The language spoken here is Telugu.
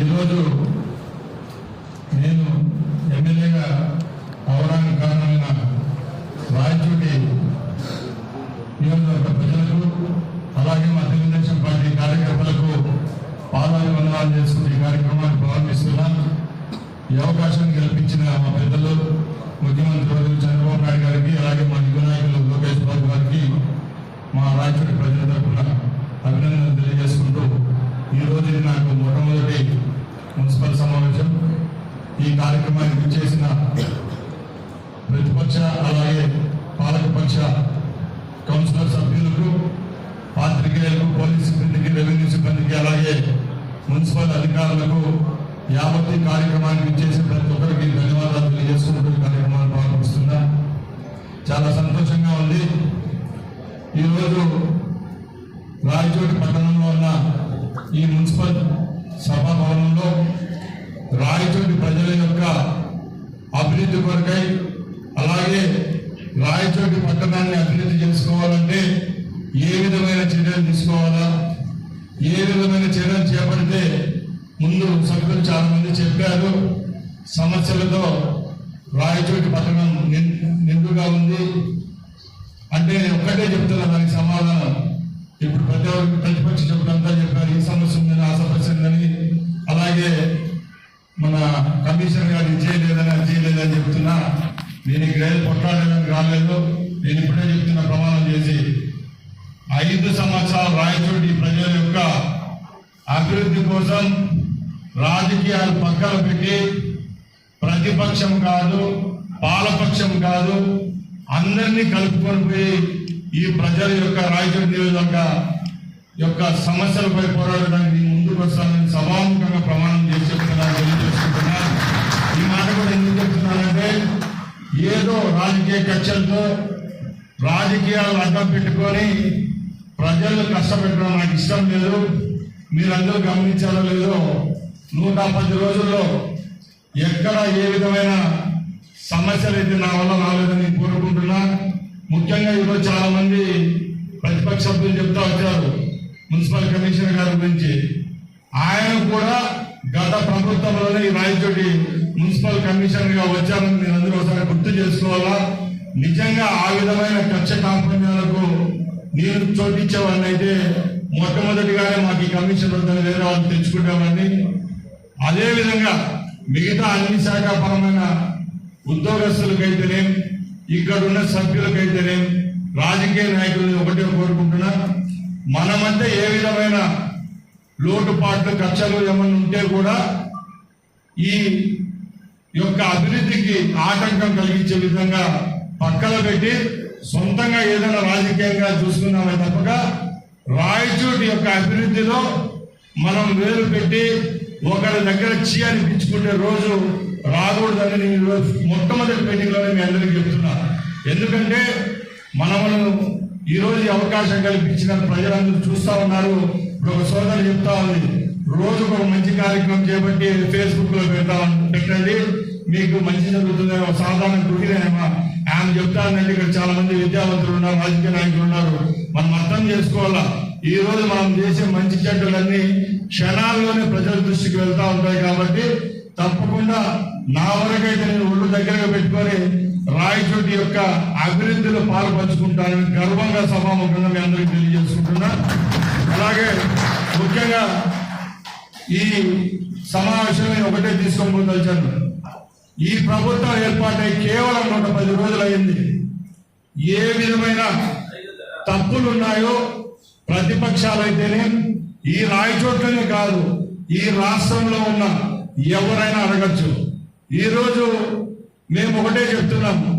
ఈరోజు నేను ఎమ్మెల్యేగా అవడానికి కారణమైన రాయచోటి నియోజకవర్గ ప్రజలకు అలాగే మా తెలుగుదేశం పార్టీ కార్యకర్తలకు పాదాలు వందనాలు ఈ కార్యక్రమాన్ని ప్రారంభిస్తున్నాను. ఈ అవకాశాన్ని కల్పించిన మా పెద్దలు ముఖ్యమంత్రి చంద్రబాబు నాయుడు గారికి అలాగే మా యువ నాయకులు లోకేష్ బాబు గారికి మా రాయచోటి ప్రజల తరఫున అభినందనలు తెలియజేసుకుంటూ ఈ రోజు ఇది నాకు మొట్టమొదటి మున్సిపల్ సమావేశం ఈ కార్యక్రమానికి విచ్చేసిన ప్రతిపక్ష అలాగే పాలకపక్ష కౌన్సిలర్ సభ్యులకు పాత్రికేయులకు పోలీస్ సిబ్బందికి రెవెన్యూ సిబ్బందికి అలాగే మున్సిపల్ అధికారులకు యావతి కార్యక్రమానికి ఇచ్చేసి ప్రతి ఒక్కరికి ధన్యవాదాలు తెలియజేసుకుంటూ కార్యక్రమాన్ని ప్రారంభిస్తున్నా. చాలా సంతోషంగా ఉంది. ఈరోజు రాయచోటి పట్టణంలో ఉన్న ఈ మున్సిపల్ సభా భవనంలో రాయచోటి ప్రజల యొక్క అభివృద్ధి కొరకై అలాగే రాయచోటి పట్టణాన్ని అభివృద్ధి చేసుకోవాలంటే ఏ విధమైన చర్యలు తీసుకోవాలా? ఏ విధమైన చర్యలు చేపడితే ముందు సభ్యులు చాలా మంది చెప్పారు సమస్యలతో రాయచోటి పట్టణం నిండుగా ఉంది. అంటే నేను ఒక్కటే చెప్తున్నా దానికి సమాధానం ఇక్కడ ఏది రాలేదు నేను ఇప్పుడే చెప్తున్న ప్రమాణం చేసి ఐదు సంవత్సరాలు రాయచోటి ప్రజల యొక్క అభివృద్ధి కోసం రాజకీయాలు పక్కన పెట్టి ప్రతిపక్షం కాదు పాలపక్షం కాదు అందరినీ కలుపుకొని పోయి ఈ ప్రజల యొక్క రాయచోటి నియోజకవర్గ యొక్క సమస్యలపై పోరాడడానికి ముందుకు వస్తానని సభాముఖంగా ప్రమాణం చేసి చెప్తున్నారు ఏదో రాజకీయ కక్షలతో రాజకీయాలు అడ్డం పెట్టుకొని ప్రజలను కష్టపెట్టడం నాకు ఇష్టం లేదు. మీరందరూ గమనించారో లేదో నూట పది రోజుల్లో ఎక్కడ ఏ విధమైన సమస్యలు అయితే నా వల్ల రాలేదని కోరుకుంటున్నా. ముఖ్యంగా ఈరోజు చాలా మంది ప్రతిపక్ష సభ్యులు చెప్తా వచ్చారు. మున్సిపల్ కమిషనర్ గారి గురించి. ఆయన కూడా గత ప్రభుత్వంలోనే ఈ రాయచోటి మున్సిపల్ కమిషనర్గా వచ్చారని మీరు అందరూ ఒకసారి గుర్తు చేసుకోవాలా? నిజంగా ఆ విధమైన కక్ష కాంపన్యాలకు నేను చోటించేవాడిని అయితే మొట్టమొదటిగానే మాకు ఈ కమిషన్ వద్దని వేరే వాళ్ళు తెచ్చుకుంటామని అదేవిధంగా మిగతా అన్ని శాఖాపరమైన ఉద్యోగస్తులకైతేనేం ఇక్కడ ఉన్న సభ్యులకైతేనేం రాజకీయ నాయకులు ఒకటే కోరుకుంటున్నా. మనమంతా ఏ విధమైన లోటుపాట్లు కక్షలు ఏమన్నా ఉంటే కూడా ఈ యొక్క అభివృద్ధికి ఆటంకం కలిగించే విధంగా పక్కన పెట్టి సొంతంగా ఏదైనా రాజకీయంగా చూసుకున్నామే తప్పక రాయచోటి యొక్క అభివృద్ధిలో మనం వేలు పెట్టి ఒకరి దగ్గర చీ అనిపించుకునే రోజు రాకూడదని నేను మొట్టమొదటి మీటింగ్లోనే మీ అందరికీ చెప్తున్నా. ఎందుకంటే మనము ఈరోజు అవకాశం కల్పించిన ప్రజలందరూ చూస్తా ఉన్నారు. ఒక సోదరు చెప్తా ఉంది. రోజు ఒక మంచి కార్యక్రమం చేపట్టి ఫేస్బుక్లో పెడతా పెట్టండి. మీకు మంచి జరుగుతుంది ఒక సాధారణ గృహిణి ఆమె చెప్తానండి ఇక్కడ చాలా మంది విద్యావంతులు ఉన్నారు రాజకీయ నాయకులు ఉన్నారు. మనం అర్థం చేసుకోవాలా? ఈ రోజు మనం చేసే మంచి చెడ్డలన్నీ క్షణాల్లోనే ప్రజల దృష్టికి వెళ్తా ఉంటాయి కాబట్టి తప్పకుండా నా వరకైతే నేను ఒళ్ళు దగ్గరగా పెట్టుకొని రాయచోటి యొక్క అభివృద్ధిలో పాల్పంచుకుంటానని గర్వంగా సభాముఖంగా మీ అందరికీ తెలియజేసుకుంటున్నా. అలాగే ముఖ్యంగా ఈ సమావేశంలో ఒకటే తీసుకొని పోదలిచాను ఈ ప్రభుత్వం ఏర్పాటై కేవలం నూట పది రోజులు ఏ విధమైన తప్పులు ఉన్నాయో ప్రతిపక్షాలైతేనే ఈ రాయచోట్లనే కాదు ఈ రాష్ట్రంలో ఉన్న ఎవరైనా అడగచ్చు. ఈరోజు మేము ఒకటే చెప్తున్నాము.